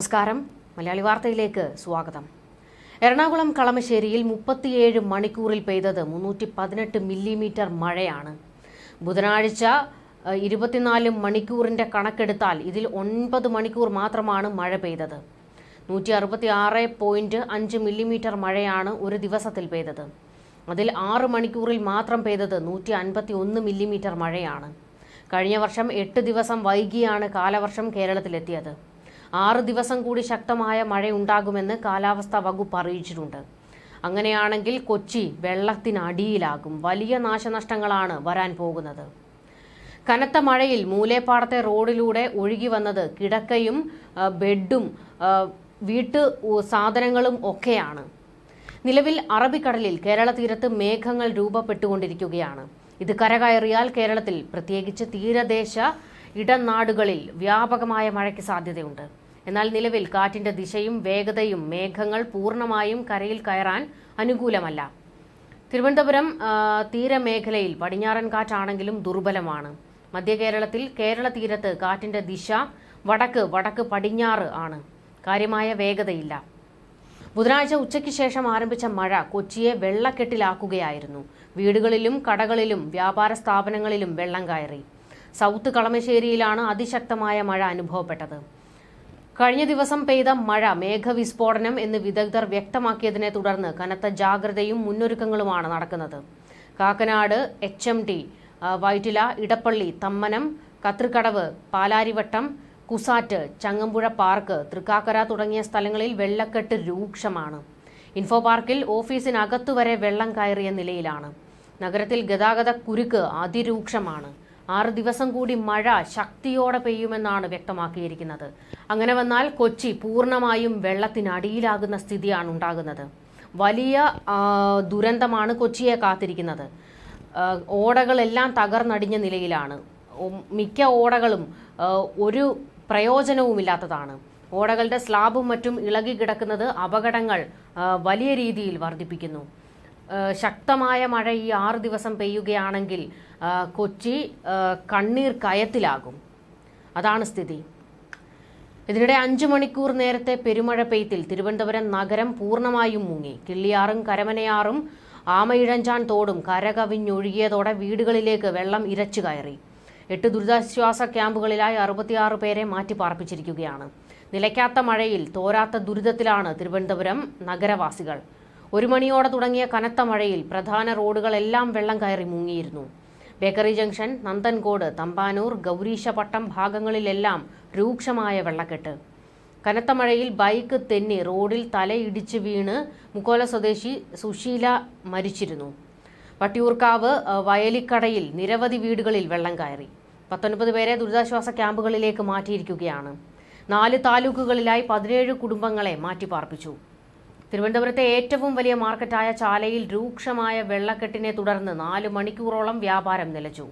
നമസ്കാരം. മലയാളി വാർത്തയിലേക്ക് സ്വാഗതം. എറണാകുളം കളമശ്ശേരിയിൽ മുപ്പത്തിയേഴ് മണിക്കൂറിൽ പെയ്തത് മുന്നൂറ്റി പതിനെട്ട് മില്ലിമീറ്റർ മഴയാണ്. ബുധനാഴ്ച ഇരുപത്തിനാല് മണിക്കൂറിന്റെ കണക്കെടുത്താൽ ഇതിൽ ഒൻപത് മണിക്കൂർ മാത്രമാണ് മഴ പെയ്തത്. നൂറ്റി അറുപത്തി ആറ് പോയിന്റ് അഞ്ച് മില്ലിമീറ്റർ മഴയാണ് ഒരു ദിവസത്തിൽ പെയ്തത്. അതിൽ ആറ് മണിക്കൂറിൽ മാത്രം പെയ്തത് നൂറ്റി അൻപത്തി ഒന്ന് മില്ലിമീറ്റർ മഴയാണ്. കഴിഞ്ഞ വർഷം എട്ട് ദിവസം വൈകിയാണ് കാലവർഷം കേരളത്തിലെത്തിയത്. ആറ് ദിവസം കൂടി ശക്തമായ മഴയുണ്ടാകുമെന്ന് കാലാവസ്ഥാ വകുപ്പ് അറിയിച്ചിട്ടുണ്ട്. അങ്ങനെയാണെങ്കിൽ കൊച്ചി വെള്ളത്തിനടിയിലാകും. വലിയ നാശനഷ്ടങ്ങളാണ് വരാൻ പോകുന്നത്. കനത്ത മഴയിൽ മൂലേപ്പാടത്തെ റോഡിലൂടെ ഒഴുകി വന്നത് കിടക്കയും ബെഡും വീട്ടു സാധനങ്ങളും ഒക്കെയാണ്. നിലവിൽ അറബിക്കടലിൽ കേരള തീരത്ത് മേഘങ്ങൾ രൂപപ്പെട്ടുകൊണ്ടിരിക്കുകയാണ്. ഇത് കരകയറിയാൽ കേരളത്തിൽ പ്രത്യേകിച്ച് തീരദേശ ഇടനാടുകളിൽ വ്യാപകമായ മഴയ്ക്ക് സാധ്യതയുണ്ട്. എന്നാൽ നിലവിൽ കാറ്റിന്റെ ദിശയും വേഗതയും മേഘങ്ങൾ പൂർണമായും കരയിൽ കയറാൻ അനുകൂലമല്ല. തിരുവനന്തപുരം തീരമേഖലയിൽ പടിഞ്ഞാറൻ കാറ്റാണെങ്കിലും ദുർബലമാണ്. മധ്യ കേരളത്തിൽ കേരള തീരത്ത് കാറ്റിന്റെ ദിശ വടക്ക് വടക്ക് പടിഞ്ഞാറ് ആണ്. കാര്യമായ വേഗതയില്ല. ബുധനാഴ്ച ഉച്ചയ്ക്ക് ശേഷം ആരംഭിച്ച മഴ കൊച്ചിയെ വെള്ളക്കെട്ടിലാക്കുകയായിരുന്നു. വീടുകളിലും കടകളിലും വ്യാപാര സ്ഥാപനങ്ങളിലും വെള്ളം കയറി. സൗത്ത് കളമശ്ശേരിയിലാണ് അതിശക്തമായ മഴ അനുഭവപ്പെട്ടത്. കഴിഞ്ഞ ദിവസം പെയ്ത മഴ മേഘവിസ്ഫോടനം എന്ന് വിദഗ്ധർ വ്യക്തമാക്കിയതിനെ തുടർന്ന് കനത്ത ജാഗ്രതയും മുന്നൊരുക്കങ്ങളുമാണ് നടക്കുന്നത്. Kakkanad H M T Vyttila Edappally Thammanam Kathrikadavu Palarivattom CUSAT Changampuzha park Thrikkakara തുടങ്ങിയ സ്ഥലങ്ങളിൽ വെള്ളക്കെട്ട് രൂക്ഷമാണ്. ഇൻഫോ പാർക്കിൽ ഓഫീസിനകത്തുവരെ വെള്ളം കയറിയ നിലയിലാണ്. നഗരത്തിൽ ഗതാഗത കുരുക്ക് അതിരൂക്ഷമാണ്. ആറ് ദിവസം കൂടി മഴ ശക്തിയോടെ പെയ്യുമെന്നാണ് വ്യക്തമാക്കിയിരിക്കുന്നത്. അങ്ങനെ വന്നാൽ കൊച്ചി പൂർണമായും വെള്ളത്തിനടിയിലാകുന്ന സ്ഥിതിയാണ് ഉണ്ടാകുന്നത്. വലിയ ദുരന്തമാണ് കൊച്ചിയെ കാത്തിരിക്കുന്നത്. ഓടകളെല്ലാം തകർന്നടിഞ്ഞ നിലയിലാണ്. മിക്ക ഓടകളും ഒരു പ്രയോജനവുമില്ലാത്തതാണ്. ഓടകളുടെ സ്ലാബും മറ്റും ഇളകി കിടക്കുന്നത് അപകടങ്ങൾ വലിയ രീതിയിൽ വർദ്ധിപ്പിക്കുന്നു. ശക്തമായ മഴ ഈ ആറ് ദിവസം പെയ്യുകയാണെങ്കിൽ കൊച്ചി കണ്ണീർ കയത്തിലാകും. അതാണ് സ്ഥിതി. ഇതിനിടെ അഞ്ചു മണിക്കൂർ നേരത്തെ പെരുമഴ പെയ്ത്തിൽ തിരുവനന്തപുരം നഗരം പൂർണമായും മുങ്ങി. കിള്ളിയാറും കരമനയാറും ആമയിഴഞ്ചാൻ തോടും കരകവിഞ്ഞൊഴുകിയതോടെ വീടുകളിലേക്ക് വെള്ളം ഇരച്ചു കയറി. എട്ട് ദുരിതാശ്വാസ ക്യാമ്പുകളിലായി അറുപത്തിയാറ് പേരെ മാറ്റി പാർപ്പിച്ചിരിക്കുകയാണ് നിലയ്ക്കാത്ത മഴയിൽ തോരാത്ത ദുരിതത്തിലാണ് തിരുവനന്തപുരം നഗരവാസികൾ. ഒരു മണിയോടെ തുടങ്ങിയ കനത്ത മഴയിൽ പ്രധാന റോഡുകളെല്ലാം വെള്ളം കയറി മുങ്ങിയിരുന്നു. ബേക്കറി ജംഗ്ഷൻ നന്ദൻകോട് തമ്പാനൂർ ഗൗരീശപട്ടം ഭാഗങ്ങളിലെല്ലാം രൂക്ഷമായ വെള്ളക്കെട്ട്. കനത്ത മഴയിൽ ബൈക്ക് തെന്നി റോഡിൽ തലയിടിച്ച് വീണ് മുക്കോല സ്വദേശി സുശീല മരിച്ചിരുന്നു. വട്ടിയൂർക്കാവ് വയലിക്കടയിൽ നിരവധി വീടുകളിൽ വെള്ളം കയറി. പത്തൊൻപത് പേരെ ദുരിതാശ്വാസ ക്യാമ്പുകളിലേക്ക് മാറ്റിയിരിക്കുകയാണ്. നാല് താലൂക്കുകളിലായി പതിനേഴ് കുടുംബങ്ങളെ മാറ്റിപ്പാർപ്പിച്ചു. തിരുവനന്തപുരത്തെ ഏറ്റവും വലിയ മാർക്കറ്റായ ചാലയിൽ രൂക്ഷമായ വെള്ളക്കെട്ടിനെ തുടർന്ന് നാല് മണിക്കൂറോളം വ്യാപാരം നിലച്ചു.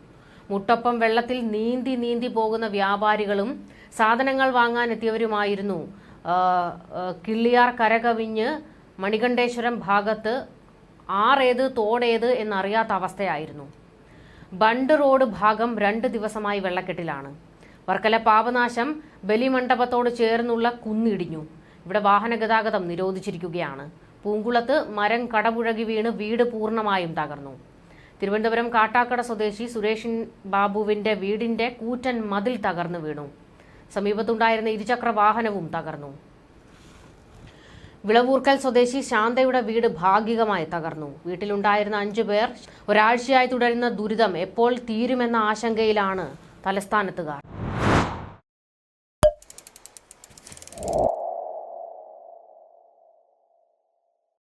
മുട്ടപ്പം വെള്ളത്തിൽ നീന്തി നീന്തി പോകുന്ന വ്യാപാരികളും സാധനങ്ങൾ വാങ്ങാനെത്തിയവരുമായിരുന്നു. ആ, ആ, കിള്ളിയാർ കരകവിഞ്ഞ് മണികണ്ഠേശ്വരം ഭാഗത്ത് ആറേത് തോടേത് എന്നറിയാത്ത അവസ്ഥയായിരുന്നു. ബണ്ട് റോഡ് ഭാഗം രണ്ട് ദിവസമായി വെള്ളക്കെട്ടിലാണ്. വർക്കല പാപനാശം ബലിമണ്ഡപത്തോട് ചേർന്നുള്ള കുന്നിടിഞ്ഞു. ഇവിടെ വാഹന ഗതാഗതം നിരോധിച്ചിരിക്കുകയാണ്. പൂങ്കുളത്ത് മരം കടപുഴകി വീണ് വീട് പൂർണമായും തകർന്നു. തിരുവനന്തപുരം കാട്ടാക്കട സ്വദേശി സുരേഷൻ ബാബുവിന്റെ വീടിന്റെ കൂറ്റൻ മതിൽ തകർന്നു വീണു. സമീപത്തുണ്ടായിരുന്ന ഇരുചക്ര വാഹനവും തകർന്നു. വിളവൂർക്കൽ സ്വദേശി ശാന്തയുടെ വീട് ഭാഗികമായി തകർന്നു. വീട്ടിലുണ്ടായിരുന്ന അഞ്ചു പേർ ഒരാഴ്ചയായി തുടരുന്ന ദുരിതം എപ്പോൾ തീരുമെന്ന ആശങ്കയിലാണ് തലസ്ഥാനത്തുകാർ.